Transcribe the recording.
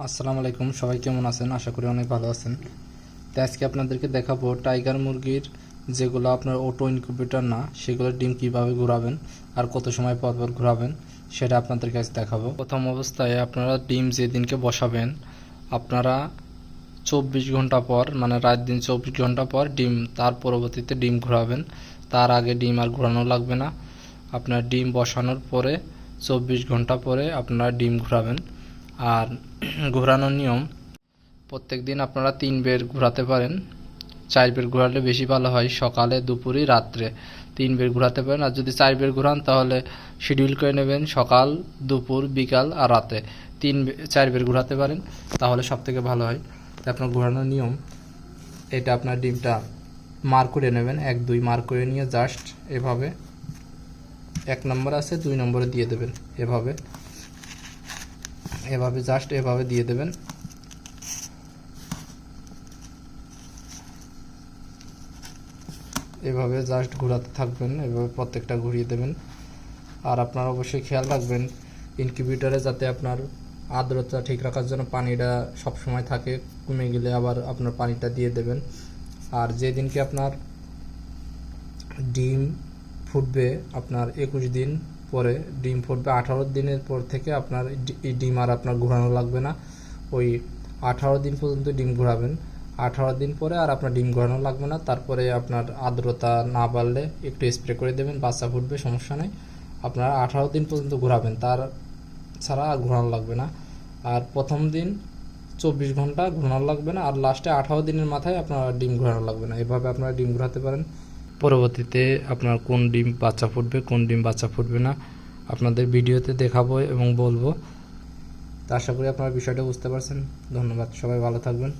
আসসালামু আলাইকুম, সবাই কেমন আছেন? আশা করি অনেক ভালো আছেন। তো আজকে আপনাদেরকে দেখাবো টাইগার মুরগির যেগুলো আপনার অটো ইনকিউবেটর না, সেগুলো ডিম কীভাবে ঘোরাবেন আর কত সময় পর পর ঘোরাবেন, সেটা আপনাদের কাছে দেখাবো। প্রথম অবস্থায় আপনারা ডিম যেদিনকে বসাবেন, আপনারা চব্বিশ ঘণ্টা পর মানে রাত দিন চব্বিশ ঘণ্টা পর ডিম, তার পরবর্তীতে ডিম ঘোরাবেন। তার আগে ডিম আর ঘোরানো লাগবে না। আপনার ডিম বসানোর পরে চব্বিশ ঘণ্টা পরে আপনারা ডিম ঘোরাবেন। আর ঘোরানোর নিয়ম, প্রত্যেক দিন আপনারা তিন বের ঘোরাতে পারেন। চার বের ঘোরালে বেশি ভালো হয় সকালে, দুপুরে, রাত্রে। তিন বের ঘোরাতে পারেন। আর যদি চার বের ঘোরান, তাহলে শিডিউল করে নেবেন সকাল, দুপুর, বিকাল আর রাতে। তিন চার বের ঘোরাতে পারেন, তাহলে সব থেকে ভালো হয়। আপনার ঘোরানোর নিয়ম, এটা আপনার ডিমটা মার করে নেবেন। এক, দুই মার করে নিয়ে জাস্ট এভাবে, এক নম্বর আছে, দুই নম্বরে দিয়ে দেবেন এভাবে। এভাবে জাস্ট এভাবে দিয়ে দেবেন। এভাবে জাস্ট ঘোরাতে থাকবেন, এভাবে প্রত্যেকটা ঘুরিয়ে দেবেন। আর আপনার অবশ্যই খেয়াল রাখবেন ইনকিউবেটরে যাতে আপনার আর্দ্রতা ঠিক রাখার জন্য পানিটা সব সময় থাকে, কমে গেলে আবার আপনার পানিটা দিয়ে দেবেন। আর যেদিনকে আপনার ডিম ফুটবে, আপনার একুশ দিন পরে ডিম ফুটবে। আঠারো দিনের পর থেকে আপনার এই ডিম আর আপনার ঘোরানো লাগবে না। ওই আঠারো দিন পর্যন্ত ডিম ঘোরাবেন। আঠারো দিন পরে আর আপনার ডিম ঘোরানো লাগবে না। তারপরে আপনার আর্দ্রতা না বাড়লে একটু স্প্রে করে দেবেন, বাচ্চা ফুটবে, সমস্যা নেই। আপনারা আঠারো দিন পর্যন্ত ঘোরাবেন। তার ছাড়া আর ঘোরানো লাগবে না। আর প্রথম দিন চব্বিশ ঘণ্টা ঘোরানো লাগবে না। আর লাস্টে আঠারো দিনের মাথায় আপনার ডিম ঘোরানো লাগবে না। এভাবে আপনারা ডিম ঘোরাতে পারেন। পরবর্তীতে আপনার কোন ডিম বাচ্চা ফুটবে, কোন ডিম বাচ্চা ফুটবে না, আপনাদের ভিডিওতে দেখাবো এবং বলব। তা আশা করি আপনারা বিষয়টা বুঝতে পারছেন। ধন্যবাদ। সবাই ভালো থাকবেন।